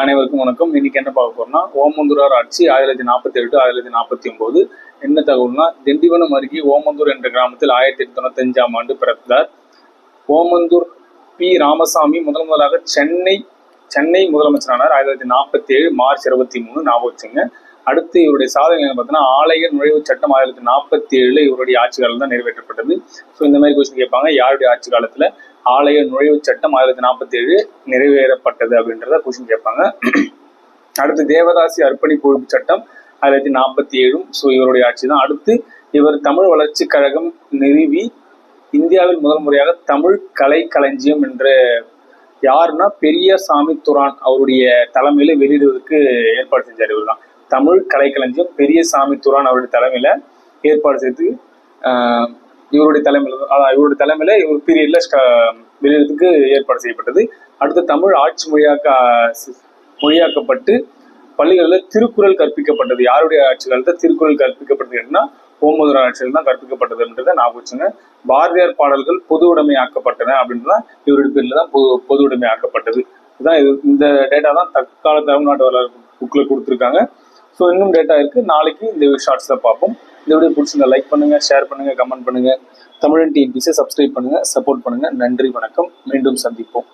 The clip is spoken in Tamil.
அனைவருக்கும் வணக்கம். இன்னைக்கு என்ன பார்க்க போறோம்னா ஓமந்தூரார் ஆட்சி ஆயிரத்தி தொள்ளாயிரத்தி நாற்பத்தி எட்டு ஆயிரத்தி தொள்ளாயிரத்தி நாற்பத்தி ஒன்பது என்ன தகவல்னா திண்டிவனம் அருகே ஓமந்தூர் என்ற கிராமத்தில் ஆயிரத்தி எட்டு தொண்ணூத்தி அஞ்சாம் ஆண்டு பிறந்தார். ஓமந்தூர் பி. ராமசாமி முதல் முதலாக சென்னை சென்னை முதலமைச்சரானார். ஆயிரத்தி தொள்ளாயிரத்தி நாற்பத்தி ஏழு மார்ச் இருபத்தி மூணு ஞாபகம் வச்சுங்க அடுத்து இவருடைய சாதனை பார்த்தீங்கன்னா ஆலய நுழைவு சட்டம் ஆயிரத்தி தொள்ளாயிரத்தி நாற்பத்தி ஏழுல இவருடைய ஆட்சி காலம் தான் நிறைவேற்றப்பட்டது. ஸோ இந்த மாதிரி கொஸ்டின் கேட்பாங்க. யாருடைய ஆட்சி காலத்துல? ஆலய நுழைவுச் சட்டம் ஆயிரத்தி நாற்பத்தி ஏழு நிறைவேறப்பட்டது அப்படின்றத கொஸ்டின் கேட்பாங்க. அடுத்து தேவதாசி அர்ப்பணிப்பு ஒழிப்பு சட்டம் ஆயிரத்தி நாற்பத்தி ஏழும் ஸோ இவருடைய ஆட்சி தான். அடுத்து இவர் தமிழ் வளர்ச்சி கழகம் நிறுவி இந்தியாவில் முதல் முறையாக தமிழ் கலை களஞ்சியம் என்ற யாருன்னா பெரிய சாமி துரான் அவருடைய தலைமையில வெளியிடுவதற்கு ஏற்பாடு செஞ்சார் இவர் தான். தமிழ் கலைக்களஞ்சியம் பெரிய சாமி துரான் அவருடைய தலைமையில ஏற்பாடு செய்து ஆஹ், இவருடைய தலைமையில் அதான் இவருடைய தலைமையில இவர் பீரியட்ல வெளியிடத்துக்கு ஏற்பாடு செய்யப்பட்டது. அடுத்து தமிழ் ஆட்சி மொழியாக்க மொழியாக்கப்பட்டு பள்ளிகளில் திருக்குறள் கற்பிக்கப்பட்டது. யாருடைய ஆட்சி காலத்தில் திருக்குறள் கற்பிக்கப்பட்டது அப்படின்னா ஓமதுரா ஆட்சியில் தான் கற்பிக்கப்பட்டதுன்றதை ஞாபகம் வச்சுங்க. பாரதியார் பாடல்கள் பொது உடைமையாக்கப்பட்டன அப்படின்றதான் இவருடைய பேர்ல தான் பொது பொது உடைமையாக்கப்பட்டது. இதுதான் இது இந்த டேட்டா தான் தற்கால தமிழ்நாட்டு வரலாறு புக்கில் கொடுத்துருக்காங்க. ஸோ இன்னும் டேட்டா இருக்கு. நாளைக்கு இந்த ஷார்ட்ஸில் பார்ப்போம். இந்த வீடியோ பிடிச்சிருந்தா லைக் பண்ணுங்கள் ஷேர் பண்ணுங்கள் கமெண்ட் பண்ணுங்கள் தமிழன் டிஎன்பிசியை சப்ஸ்கிரைப் பண்ணுங்கள் சப்போர்ட் பண்ணுங்கள் நன்றி வணக்கம். மீண்டும் சந்திப்போம்.